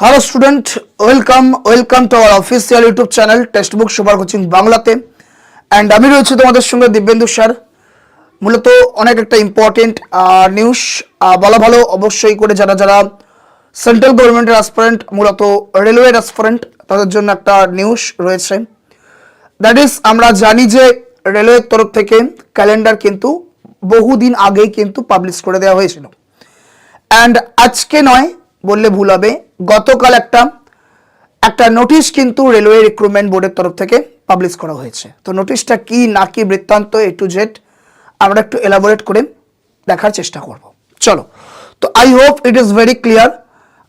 Hello student welcome welcome to our official YouTube channel text book super coaching বাংলাতে and আমি রয়েছি তোমাদের সঙ্গে দিব্যেন্দু স্যার। মূলত অনেক একটা ইম্পর্টেন্ট নিউজ বলা ভালো। অবশ্যই করে যারা যারা সেন্ট্রাল গভর্নমেন্টের অ্যাসপারেন্ট মূলত রেলওয়ের অ্যাসপারেন্ট তাদের জন্য একটা নিউজ রয়েছে। দ্যাট ইজ আমরা জানি যে রেলওয়ের তরফ থেকে ক্যালেন্ডার কিন্তু বহুদিন আগেই কিন্তু পাবলিশ করে দেওয়া হয়েছিল। অ্যান্ড আজকে নয় বললে ভুল হবে। গতকাল একটা একটা নোটিশ কিন্তু রেলওয়ে রিক্রুটমেন্ট বোর্ডের তরফ থেকে পাবলিশ করা হয়েছে। তো নোটিশটা কি, না কি বৃত্তান্ত এ টু জেড আমরা একটু এলাবোরেট করে দেখার চেষ্টা করব। চলো। তো I hope it is very clear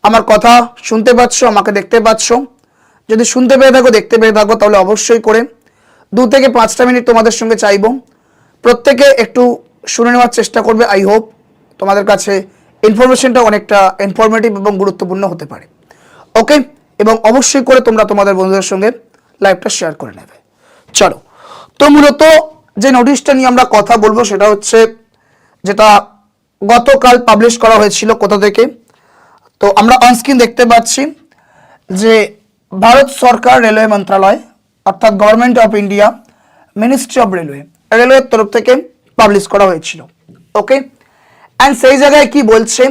আমার কথা শুনতে পাচ্ছ, আমাকে দেখতে পাচ্ছ। যদি শুনতে পেয়ে থাকো, দেখতে পেয়ে থাকো, তাহলে অবশ্যই করে। দু থেকে পাঁচটা মিনিট তোমাদের সঙ্গে চাইব। প্রত্যেকে একটু শুনে নেওয়ার চেষ্টা করবে আই হোপ তোমাদের কাছে ইনফরমেশনটা অনেকটা ইনফরমেটিভ এবং গুরুত্বপূর্ণ হতে পারে। ওকে এবং অবশ্যই করে তোমরা তোমাদের বন্ধুদের সঙ্গে লাইভটা শেয়ার করে নেবে। চলো। তো মূলত যে নোটিশটা নিয়ে আমরা কথা বলব সেটা হচ্ছে যেটা গতকাল পাবলিশ করা হয়েছিল কোথা থেকে? তো আমরা অনস্ক্রিন দেখতে পাচ্ছি যে ভারত সরকার রেলওয়ে মন্ত্রণালয় অর্থাৎ government of India ministry of railway রেলওয়ের তরফ থেকে পাবলিশ করা হয়েছিল। ওকে অ্যান্ড সেই জায়গায় কি বলছে?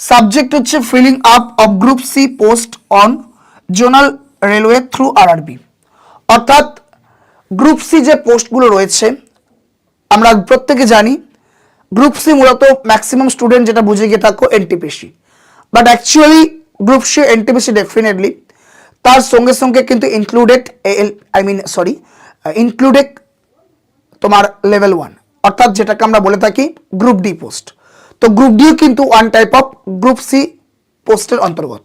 সাবজেক্ট হচ্ছে filling up of group C post on zonal railway through RRB অর্থাৎ গ্রুপ সি যে পোস্টগুলো রয়েছে, আমরা প্রত্যেকে জানি গ্রুপ সি মূলত ম্যাক্সিমাম স্টুডেন্ট যেটা বুঝে গিয়ে থাকো NTPC but actually group C NTPC definitely তার সঙ্গে সঙ্গে কিন্তু included L I mean sorry included তোমার লেভেল ওয়ান অর্থাৎ যেটাকে আমরা বলে থাকি গ্রুপ ডি পোস্ট তো গ্রুপ ডিও কিন্তু one type of group C পোস্টের অন্তর্গত।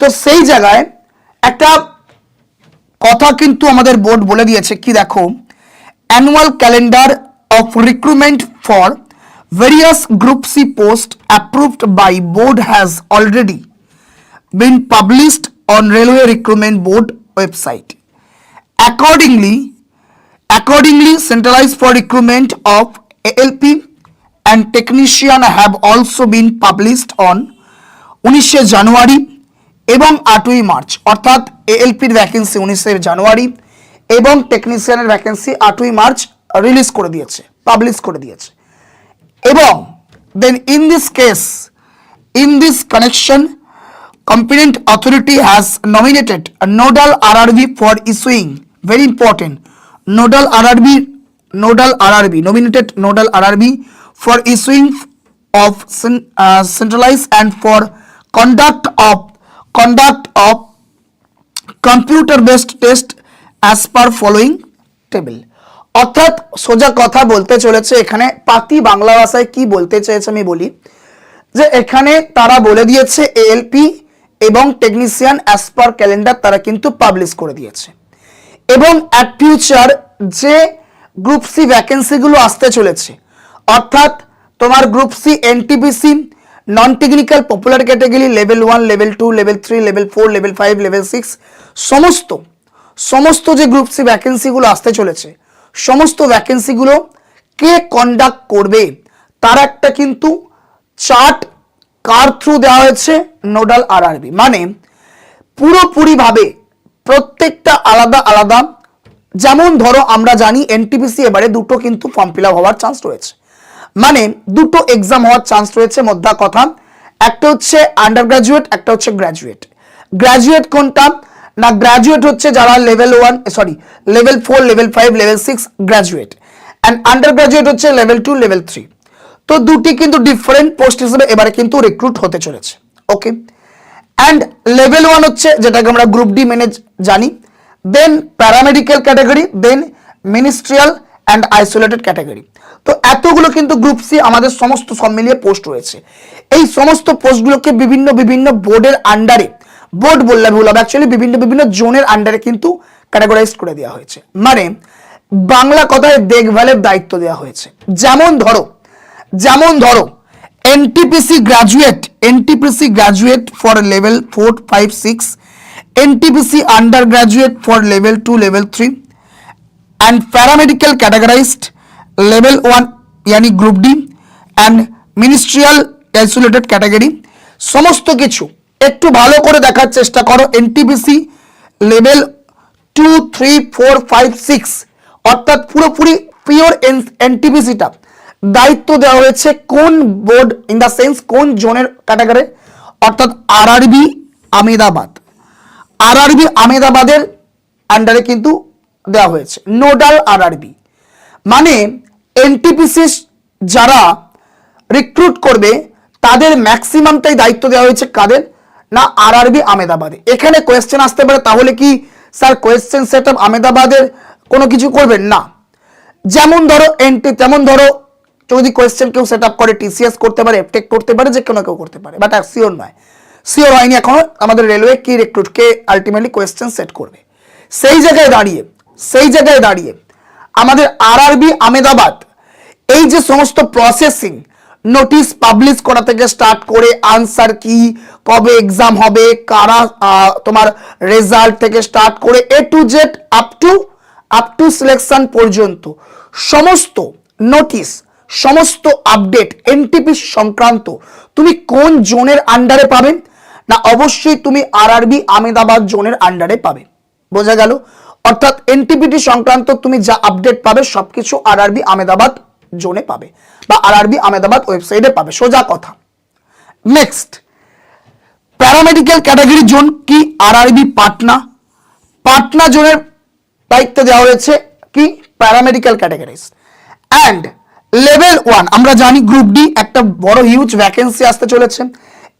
তো সেই জায়গায় একটা কথা কিন্তু আমাদের বোর্ড বলে দিয়েছে, কি দেখো? Annual calendar of recruitment for various group C post approved by board has already been published on railway recruitment board website accordingly accordingly centralized for recruitment of alp and technician have also been published on উনিশে জানুয়ারি এবং আটই March অর্থাৎ এএলপির vacancy উনিশে জানুয়ারি এবং টেকনিশিয়ানের vacancy আটই March release করে দিয়েছে পাবলিশ করে দিয়েছে এবং then in this case in this connection competent authority has nominated a nodal rrb for issuing very important nodal rrb nodal rrb nominated nodal rrb for issuing of uh, centralized and for conduct of conduct of computer based test as per following table অর্থাৎ সোজা কথা বলতে চলেছে এখানে পাতি বাংলা ভাষায় কি বলতে চেয়েছে আমি বলি যে এখানে তারা বলে দিয়েছে এএলপি এবং টেকনিশিয়ান অ্যাজ পার ক্যালেন্ডার তারা কিন্তু পাবলিশ করে দিয়েছে। এবং অ্যাট ফিউচার যে গ্রুপ সি ভ্যাকেন্সিগুলো আসতে চলেছে অর্থাৎ তোমার group C NTPC non technical popular category level one level two level three level four level five level six সমস্ত সমস্ত যে গ্রুপ সি ভ্যাকেন্সিগুলো আসতে চলেছে, সমস্ত ভ্যাকেন্সিগুলো কে কন্ডাক্ট করবে, তার একটা কিন্তু চার্ট কার থ্রু দেওয়া হয়েছে নোডাল আরআরবি মানে পুরোপুরিভাবে প্রত্যেকটা আলাদা আলাদা, যেমন ধরো আমরা জানি এনটিপিসি এবারে দুটো কিন্তু ফর্ম ফিল হওয়ার চান্স রয়েছে। মানে দুটো এক্সাম হওয়ার চান্স রয়েছে মধ্যা কথা একটা হচ্ছে আন্ডার গ্রাজুয়েট একটা হচ্ছে গ্র্যাজুয়েট গ্র্যাজুয়েট কোনটা? না গ্র্যাজুয়েট হচ্ছে যারা level one sorry level four level five level six graduate and under graduate হচ্ছে লেভেল টু লেভেল থ্রি তো দুটি কিন্তু ডিফারেন্ট পোস্ট হিসেবে এবারে কিন্তু রিক্রুট হতে চলেছে। ওকে অ্যান্ড লেভেল ওয়ান হচ্ছে যেটাকে আমরা গ্রুপ ডি মেনে জানি। Then paramedical category then ministerial and isolated category তো এতগুলো কিন্তু গ্রুপ সি আমাদের সমস্ত সব মিলিয়ে পোস্ট রয়েছে। এই সমস্ত পোস্টগুলোকে বিভিন্ন বিভিন্ন বোর্ডের আন্ডারে বোর্ড বললে ভুল অ্যাকচুয়ালি বিভিন্ন বিভিন্ন জোনের আন্ডারে কিন্তু ক্যাটাগরাইজ করে দেওয়া হয়েছে। মানে বাংলা কথায় দেখভালের দায়িত্ব দেওয়া হয়েছে। যেমন ধরো যেমন ধরো NTPC graduate NTPC graduate for level four five six NTPC under graduate for level two level three and paramedical categorized level 1 yani group D and ministerial isolated category, সমস্ত কিছু একটু ভালো করে দেখার চেষ্টা করো NTPC level two three four five six অর্থাৎ পুরোপুরি পিওর এনটিপিসিটা দায়িত্ব দেওয়া হয়েছে কোন বোর্ড ইন দ্য সেন্স কোন জোনের ক্যাটাগরি অর্থাৎ আরআরবি আমেদাবাদ আরআরবি আমেদাবাদের আন্ডারে কিন্তু দেওয়া হয়েছে, নোডাল আরআরবি। মানে এনটিপিসি যারা রিক্রুট করবে, তাদের ম্যাক্সিমামটাই দায়িত্ব দেওয়া হয়েছে কাদের? না আরআরবি আমেদাবাদে। এখানে কোয়েশ্চেন আসতে পারে, তাহলে কি স্যার কোয়েশ্চেন সেট আপ আমেদাবাদের কোনো কিছু করবেন? না। যেমন ধরো এনটি, তেমন ধরো যদি কোয়েশ্চেন কেউ সেট আপ করে টিসিএস করতে পারে এফটেক করতে পারে, যে কোনো কেউ করতে পারে। বাট শিওর নয়। শিওর হয়নি এখনও, আমাদের রেলওয়ে কি রিক্রুট কে আলটিমেটলি কোয়েশ্চেন সেট করবে। সেই জায়গায় দাঁড়িয়ে সেই জায়গায় দাঁড়িয়ে আমাদের আরআরবি আমেদাবাদ এই যে সমস্ত প্রসেসিং নোটিশ পাবলিশ করা থেকে স্টার্ট করে আনসার কি, কবে এক্সাম হবে, কারা তোমার রেজাল্ট থেকে স্টার্ট করে A to Z up to up to selection পর্যন্ত। সমস্ত নোটিশ সমস্ত আপডেট এনটিপি সংক্রান্ত, তুমি কোন জোনের আন্ডারে পাবে? না, অবশ্যই তুমি আরআরবি আমেদাবাদ জোনের আন্ডারে পাবে। বোঝা গেল? অর্থাৎ এনটিপিটি সংক্রান্ত তুমি যা আপডেট পাবে সবকিছু আর আরবি আমেদাবাদ জোনে পাবে বা আর আরবি আমেদাবাদ ওয়েবসাইটে পাবে। সোজা কথা। নেক্সট প্যারামেডিক্যাল ক্যাটাগরি জোন কি? আর আরবি পাটনা। পাটনা জোনের দায়িত্ব দেওয়া হয়েছে কি? Paramedical categories and level one আমরা জানি গ্রুপ ডি একটা বড় হিউজ ভ্যাকেন্সি আসতে চলেছে।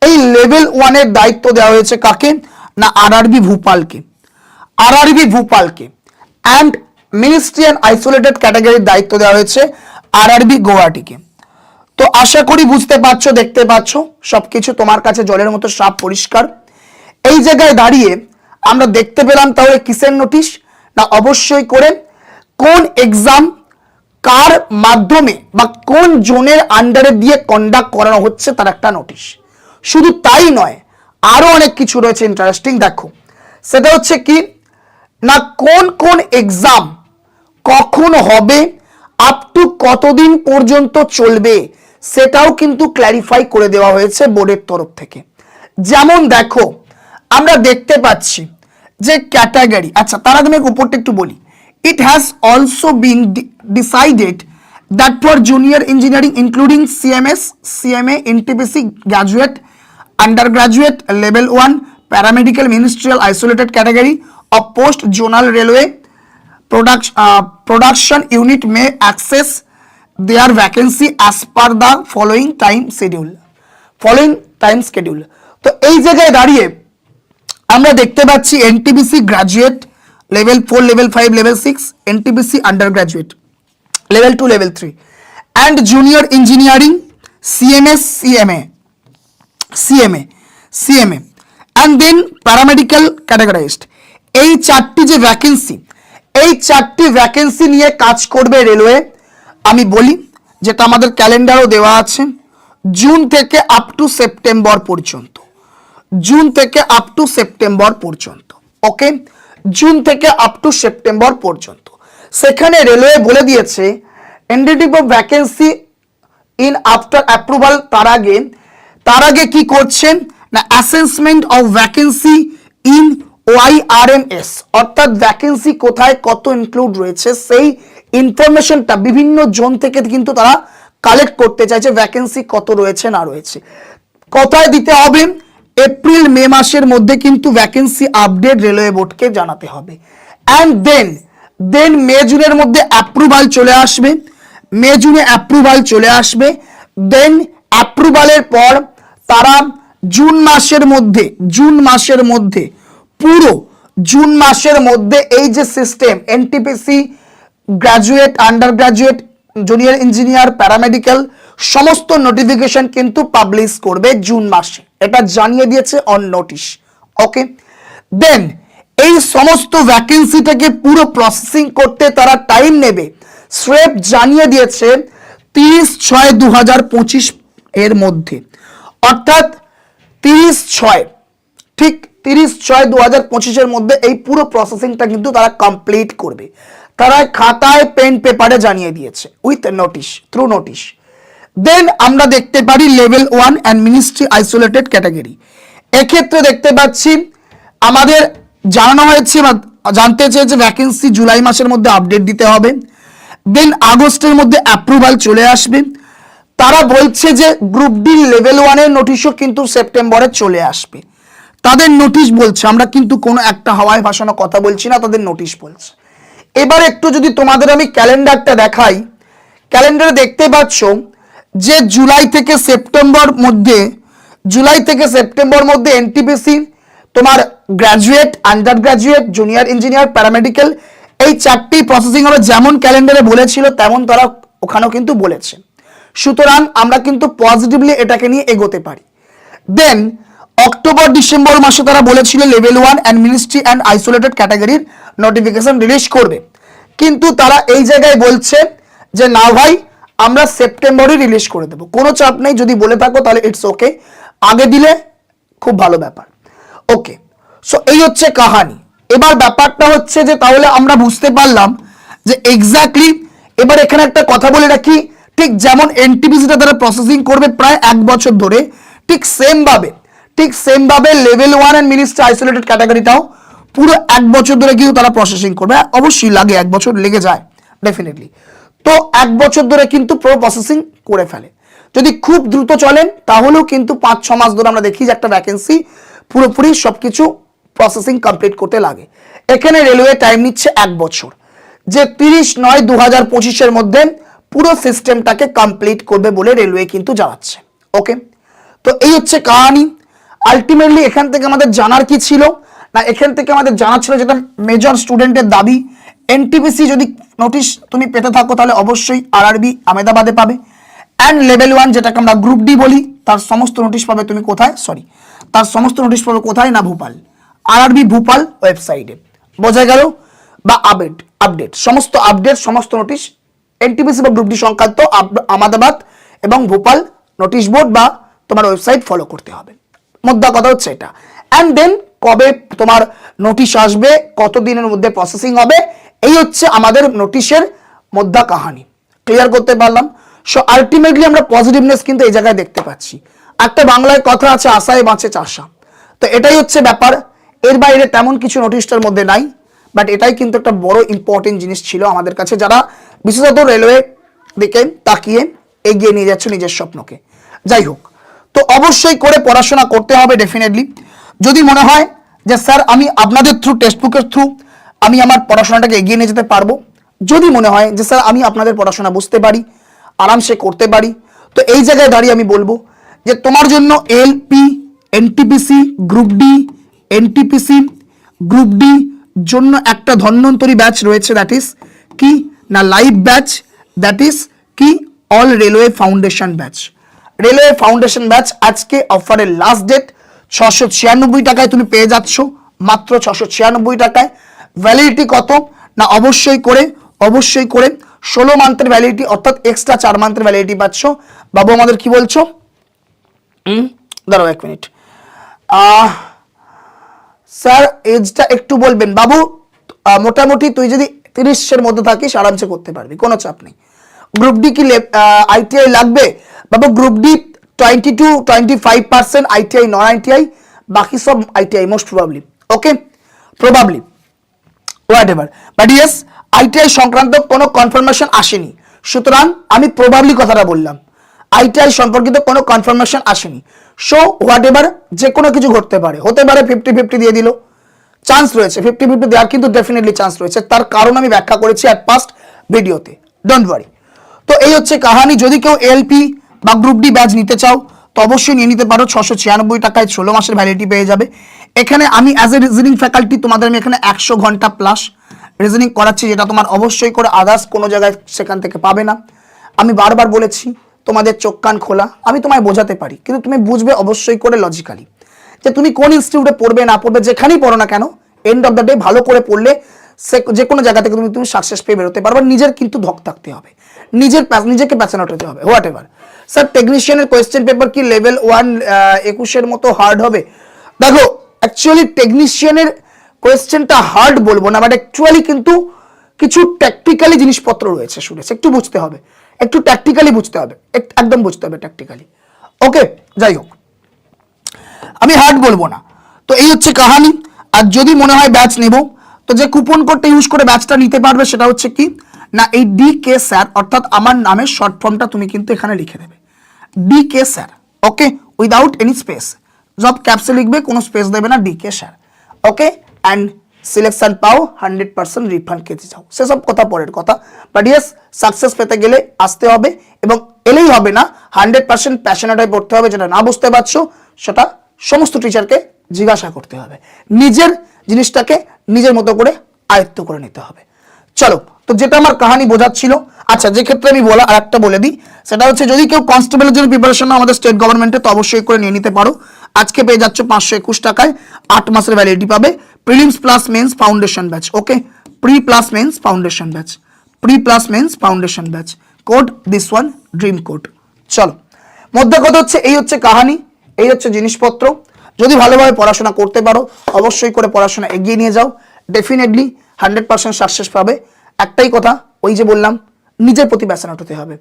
এই লেভেল ওয়ানের দায়িত্ব দেওয়া হয়েছে কাকে? না আরআরবি ভূপালকে। আরআরবি ভূপালকে অ্যান্ড মিনিস্ট্রি অ্যান্ড আইসোলেটেড ক্যাটাগরির দায়িত্ব দেওয়া হয়েছে আরআরবি গুয়াহাটিকে তো আশা করি বুঝতে পারছ, দেখতে পাচ্ছ সবকিছু তোমার কাছে জলের মতো সাপ পরিষ্কার। এই জায়গায় দাঁড়িয়ে আমরা দেখতে পেলাম তাহলে কিসের নোটিশ? না, অবশ্যই করে কোন এক্সাম কার মাধ্যমে বা কোন জোনের আন্ডারে দিয়ে কন্ডাক্ট করানো হচ্ছে তার একটা নোটিশ। শুধু তাই নয়, আরও অনেক কিছু রয়েছে ইন্টারেস্টিং দেখো। সেটা হচ্ছে কি না কোন কোন এক্সাম কখন হবে আপ টু কতদিন পর্যন্ত চলবে, সেটাও কিন্তু ক্ল্যারিফাই করে দেওয়া হয়েছে বোর্ডের তরফ থেকে। যেমন দেখো, আমরা দেখতে পাচ্ছি যে ক্যাটাগরি আচ্ছা তার আগে উপরটা একটু বলি। It has also been decided that for junior engineering including cms cma ntpc graduate, undergraduate, level 1 paramedical ministerial isolated category a post zonal railway product, uh, production unit may access their vacancy as per the following time schedule. Following time schedule. তো এই জায়গায় দাঁড়িয়ে আমরা দেখতে পাচ্ছি NTPC graduate level four level five level six N NTPC undergraduate level two level three and junior engineering CMS CMA CMA CMA and then paramedical categorized এই চারটি যে ভ্যাকেন্সি এই চারটি ভ্যাকেন্সি নিয়ে কাজ করবে রেলওয়ে আমি বলি যেটা আমাদের ক্যালেন্ডারও দেওয়া আছে জুন থেকে আপ টু সেপ্টেম্বর পর্যন্ত। জুন থেকে আপ টু সেপ্টেম্বর পর্যন্ত ওকে জুন থেকে আপ টু সেপ্টেম্বর পর্যন্ত। সেখানে রেলওয়ে বলে দিয়েছে এনডিটিভ of vacancy in after approval তার আগে তার আগে কি করছেন? না assessment of vacancy in Y R M S অর্থাৎ ভ্যাকেন্সি কোথায়, কত ইনক্লুড রয়েছে, সেই ইনফরমেশনটা বিভিন্ন জোন থেকে কিন্তু তারা কালেক্ট করতে চাইছে ভ্যাকেন্সি কত রয়েছে, না রয়েছে। কোথায় দিতে হবে? এপ্রিল মে মাসের মধ্যে কিন্তু ভ্যাকেন্সি আপডেট রেলওয়ে বোর্ডকে জানাতে হবে। অ্যান্ড দেন দেন মে জুনের মধ্যে অ্যাপ্রুভাল চলে আসবে। মে জুনে অ্যাপ্রুভাল চলে আসবে। দেন অ্যাপ্রুভালের পর তারা জুন মাসের মধ্যে জুন মাসের মধ্যে পুরো জুন মাসের মধ্যে এই যে system NTPC graduate under graduate junior engineer paramedical সমস্ত নোটিফিকেশন কিন্তু পাবলিশ করবে জুন মাসে। এটা জানিয়ে দিয়েছে অন নোটিশ ওকে দেন এই সমস্ত ভ্যাকেন্সিটাকে পুরো প্রসেসিং করতে তারা টাইম নেবে। স্রেফ জানিয়ে দিয়েছে তিরিশ ছয় দু এর মধ্যে। অর্থাৎ তিরিশ ছয়, ঠিক তিরিশ ছয় দু হাজার পঁচিশের মধ্যে এই পুরো প্রসেসিংটা কিন্তু তারা কমপ্লিট করবে। তারা খাতায় পেন পেপারে জানিয়ে দিয়েছে with notice through notice then আমরা দেখতে পারি level one and ministry isolated category এক্ষেত্রে দেখতে পাচ্ছি, আমাদের জানানো হয়েছে জানতে চেয়েছে ভ্যাকেন্সি জুলাই মাসের মধ্যে আপডেট দিতে হবে। দেন আগস্টের মধ্যে অ্যাপ্রুভাল চলে আসবে। তারা বলছে যে গ্রুপ ডি লেভেল ওয়ানের নোটিশও কিন্তু সেপ্টেম্বরে চলে আসবে। তাদের নোটিশ বলছে, আমরা কিন্তু কোনো একটা হাওয়ায় ভাসানো কথা বলছি না, তাদের নোটিশ বলছে। এবার একটু যদি তোমাদের আমি ক্যালেন্ডারটা দেখাই, ক্যালেন্ডারে দেখতে পাচ্ছ যে জুলাই থেকে সেপ্টেম্বর মধ্যে, জুলাই থেকে সেপ্টেম্বর মধ্যে এনটিপিসি তোমার graduate undergraduate junior engineer paramedical এই চারটি প্রসেসিং হবে যেমন ক্যালেন্ডারে বলেছিল, তেমন তারা ওখানেও কিন্তু বলেছে। সুতরাং আমরা কিন্তু পজিটিভলি এটাকে নিয়ে এগোতে পারি। দেন অক্টোবর, ডিসেম্বর মাসে তারা বলেছিল level one and ministry and isolated ক্যাটাগরির নোটিফিকেশন রিলিজ করবে। কিন্তু তারা এই জায়গায় বলছে যে, না ভাই, আমরা সেপ্টেম্বরে রিলিজ করে দেবো। কোনো চাপ নেই, যদি বলে থাকো তাহলে ইটস ওকে আগে দিলে খুব ভালো ব্যাপার। ওকে সো এই হচ্ছে কাহানি। এবার ব্যাপারটা হচ্ছে যে, তাহলে আমরা বুঝতে পারলাম যে এক্স্যাক্টলি এবার এখানে একটা কথা বলে রাখি, ঠিক যেমন এনটিপিসিটা তারা প্রসেসিং করবে প্রায় এক বছর ধরে, ঠিক সেম ভাবে। ঠিক সেম ভাবে level one and minister isolated ক্যাটাগরিটাও পুরো এক বছর ধরে কিন্তু তারা প্রসেসিং করবে। হ্যাঁ, অবশ্যই লাগে এক বছর লেগে যায় ডেফিনেটলি তো এক বছর ধরে কিন্তু প্রো প্রসেসিং করে ফেলে। যদি খুব দ্রুত চলেন তাহলেও কিন্তু পাঁচ ছ মাস ধরে আমরা দেখি যে একটা ভ্যাকেন্সি পুরোপুরি সবকিছু প্রসেসিং কমপ্লিট করতে লাগে। এখানে রেলওয়ে টাইম নিচ্ছে এক বছর। যে তিরিশ নয় দু হাজার পঁচিশের মধ্যে পুরো সিস্টেমটাকে কমপ্লিট করবে বলে রেলওয়ে কিন্তু জানাচ্ছে। ওকে তো এই হচ্ছে কাহানি। আলটিমেটলি এখান থেকে আমাদের জানার কি ছিল? না, এখান থেকে আমাদের জানা ছিল যেটা মেজর স্টুডেন্টের দাবি। এনটিপিসি যদি নোটিশ তুমি পেতে থাকো, তাহলে অবশ্যই আরআরবি আমেদাবাদে পাবে। অ্যান্ড লেভেল ওয়ান যেটাকে আমরা গ্রুপ ডি বলি, তার সমস্ত নোটিশ পাবে তুমি কোথায়? সরি তার সমস্ত নোটিশ পাবে কোথায় না ভোপাল? আরআরবি ভোপাল ওয়েবসাইটে বোঝা গেল? বা আপডেট আপডেট সমস্ত আপডেট সমস্ত নোটিশ এনটিপিসি বা গ্রুপ ডি সংক্রান্ত আমাদাবাদ এবং ভোপাল নোটিশ বোর্ড বা তোমার ওয়েবসাইট ফলো করতে হবে। মুদ্রা কথা হচ্ছে এটা। অ্যান্ড দেন কবে তোমার নোটিশ আসবে কত দিনের মধ্যে প্রসেসিং হবে, এই হচ্ছে আমাদের নোটিশের মোদ্দা কাহানি। ক্লিয়ার করতে পারলাম? সো আলটিমেটলি আমরা পজিটিভনেস কিন্তু এই জায়গায় দেখতে পাচ্ছি। একটা বাংলায় কথা আছে, আশায় বাঁচে চাষা। তো এটাই হচ্ছে ব্যাপার। এর বাইরে তেমন কিছু নোটিশটার মধ্যে নাই। বাট এটাই কিন্তু একটা বড় ইম্পর্টেন্ট জিনিস ছিল আমাদের কাছে। যারা বিশেষত রেলওয়ে দিকে তাকিয়ে এগিয়ে নিয়ে যাচ্ছে নিজের স্বপ্নকে। যাই হোক তো অবশ্যই করে পড়াশোনা করতে হবে ডেফিনেটলি যদি মনে হয় যে, স্যার, আমি আপনাদের থ্রু টেক্সট বুকের থ্রু আমি আমার পড়াশোনাটাকে এগিয়ে নিয়ে যেতে পারব। যদি মনে হয় যে, স্যার, আমি আপনাদের পড়াশোনা বুঝতে পারি, আরামসে করতে পারি। তো এই জায়গায় দাঁড়িয়ে আমি বলব যে, তোমার জন্য LP NTPC group D NTPC group D জন্য একটা ধন্বন্তরী ব্যাচ রয়েছে দ্যাট ইজ কি? না লাইভ ব্যাচ দ্যাট ইজ কি? All railway foundation batch railway foundation batch আজকে অফারের লাস্ট ডেট ছশো ছিয়ানব্বই টাকায় তুমি পেয়ে যাচ্ছ। মাত্র ছশো ছিয়ানব্বই টাকায়। ভ্যালিডিটি কত? না, অবশ্যই করে অবশ্যই করে। ষোলো মান্থের ভ্যালিডিটি অর্থাৎ এক্সট্রা চার মান্থের ভ্যালিডিটি পাচ্ছ। বাবু, আমাদের কি বলছো? দাঁড়াও এক মিনিট স্যার এজটা একটু বলবেন। বাবু মোটামুটি তুই যদি তিরিশের মধ্যে থাকিস, আরামসে করতে পারবি। কোনো চাপ নেই। গ্রুপ ডি কি আইটিআই লাগবে? বাবু group D twenty two twenty five percent ITI non ITI বাকি সব ITI most probably okay probably whatever but yes ITI সংক্রান্ত কোনো কনফার্মেশন আসেনি। সুতরাং আমি প্রবাবলি কথাটা বললাম। আইটিআই সম্পর্কিত কোনো কনফার্মেশন আসেনি। সো হোয়াট এভার যে কোনো কিছু ঘটতে পারে। হতে পারে ফিফটি ফিফটি দিয়ে দিল। চান্স রয়েছে। ফিফটি ফিফটি দেওয়ার কিন্তু ডেফিনেটলি চান্স রয়েছে। তার কারণ আমি ব্যাখ্যা করেছি অ্যাট পাস্ট ভিডিওতে ডোন্ট ওয়ারি তো এই হচ্ছে কাহানি। যদি কেউ এলপি বা গ্রুপ ডি ব্যাচ নিতে চাও, তো অবশ্যই নিয়ে নিতে পারো। ছশো ছিয়ানব্বই টাকায় ষোলো মাসের ভ্যালিডিটি পেয়ে যাবে। এখানে আমি অ্যাজ এ রিজনিং ফ্যাকাল্টি তোমাদের আমি এখানে একশো ঘণ্টা প্লাস রিজনিং করাচ্ছি, যেটা তোমার অবশ্যই করে আদার্স কোনো জায়গায় সেখান থেকে পাবে না। আমি বারবার বলেছি, তোমাদের চোখ কান খোলা, আমি তোমায় বোঝাতে পারি, কিন্তু তুমি বুঝবে অবশ্যই করে লজিক্যালি যে তুমি কোন ইনস্টিটিউটে পড়বে, না পড়বে, যেখানেই পড়ো না কেন এন্ড অফ দ্য ডে ভালো করে পড়লে, সে যে কোনো জায়গা থেকে তুমি তুমি সাকসেস পেয়ে বেরোতে পারবে নিজের কিন্তু ধক থাকতে হবে। নিজের নিজেকে প্যাশনেট হতে হবে হোয়াট এভার স্যার টেকনিশিয়ানের কোয়েশ্চেন পেপার কি লেভেল ওয়ান একুশের মতো হার্ড হবে? দেখো অ্যাকচুয়ালি টেকনিশিয়ানের কোয়েশ্চেনটা হার্ড বলব না বাট অ্যাকচুয়ালি কিন্তু কিছু ট্যাকটিক্যালি জিনিসপত্র রয়েছে সুরেশ একটু বুঝতে হবে। একটু ট্যাকটিক্যালি বুঝতে হবে। একদম বুঝতে হবে ট্যাকটিক্যালি ওকে যাই হোক। আমি হার্ড বলব না। তো এই হচ্ছে কাহানি। আর যদি মনে হয় ব্যাচ নেব, তো যে কুপন কোডটা ইউজ করে ব্যাচটা নিতে পারবে, সেটা হচ্ছে কি? না, এই ডি কে স্যার অর্থাৎ আমার নামের শর্ট ফর্মটা তুমি কিন্তু এখানে লিখে দেবে। D K sir okay without any space সব ক্যাপসে লিখবে, কোনো স্পেস দেবে না D K sir okay and selection পাও হান্ড্রেড পার্সেন্ট রিফান্ড খেতে চাও। সেসব কথা পরের কথা। বাট ইয়েস সাকসেস পেতে গেলে আসতে হবে এবং এলেই হবে না। হান্ড্রেড পার্সেন্ট প্যাশনেট হয়ে পড়তে হবে, যেটা না বুঝতে পারছ, সেটা সমস্ত টিচারকে জিজ্ঞাসা করতে হবে। নিজের জিনিসটাকে নিজের মতো করে আয়ত্ত করে নিতে হবে। চলো তো যেটা আমার কাহানি বোঝাচ্ছিল আচ্ছা যে ক্ষেত্রে আমি বলা আর একটা বলে দিই, সেটা হচ্ছে যদি কেউ কনস্টেবলের জন্য প্রিপারেশন আমাদের স্টেট গভর্নমেন্টে তো অবশ্যই করে নিয়ে নিতে পারো। আজকে পেয়ে যাচ্ছ পাঁচশো একুশ টাকায় আট মাসের ভ্যালিডিটি পাবে। Prelims plus mains foundation batch okay pre plus mains foundation batch pre plus mains foundation batch code this one dream code চলো, মধ্যে কথা হচ্ছে, এই হচ্ছে কাহানি, এই হচ্ছে জিনিসপত্র। যদি ভালোভাবে পড়াশোনা করতে পারো, অবশ্যই করে পড়াশোনা এগিয়ে নিয়ে যাও। ডেফিনেটলি হান্ড্রেড পার্সেন্ট সাকসেস পাবে। একটাই কথা, ওই যে বললাম, নিজের প্রতি প্যাশনেট হতে হবে।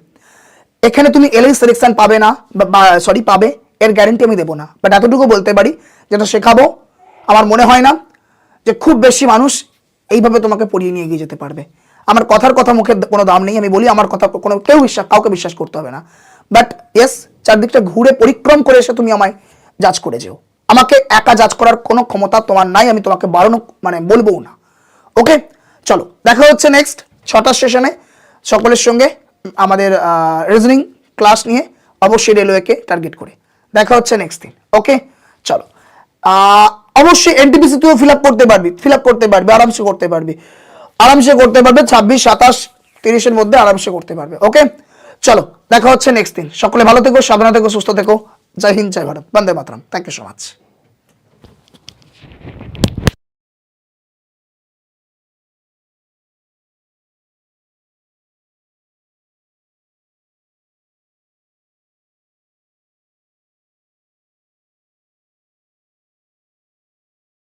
এখানে তুমি এলএই সিলেকশন পাবে না, বা সরি পাবে, এর গ্যারেন্টি আমি দেবো না। বাট এতটুকু বলতে পারি, যেটা শেখাবো, আমার মনে হয় না, যে খুব বেশি মানুষ এইভাবে তোমাকে পড়িয়ে নিয়ে এগিয়ে যেতে পারবে। আমার কথার কথা মুখে কোনো দাম নেই, আমি বলি, আমার কথা কোনো, কেউ বিশ্বাস, কাউকে বিশ্বাস করতে হবে না। বাট ইয়েস চারদিকটা ঘুরে পরিক্রম করে এসে তুমি আমায় জাজ করে যেও। আমাকে একা জাজ করার কোনো ক্ষমতা তোমার নাই, আমি তোমাকে বারণ মানে বলব না। ওকে চলো, দেখা হচ্ছে নেক্সট ছটা সেশনে সকলের সঙ্গে আমাদের রিজনিং ক্লাস নিয়ে অবশ্যই রেলওয়েকে টার্গেট করে। দেখা হচ্ছে নেক্সট দিন ওকে চলো। অবশ্যই এনটিপিসি তুইও ফিল আপ করতে পারবি ফিল আপ করতে পারবি, আরামসে করতে পারবি। আরামসে করতে পারবে ছাব্বিশ, সাতাশ, তিরিশের মধ্যে আরামসে করতে পারবে ওকে চলো, দেখা হচ্ছে নেক্সট দিন। সকলে ভালো থেকো, সাবধানে থেকো, সুস্থ থেকো। জয় হিন্দ, জয় ভারত। বন্দে মাতরম। Thank you so much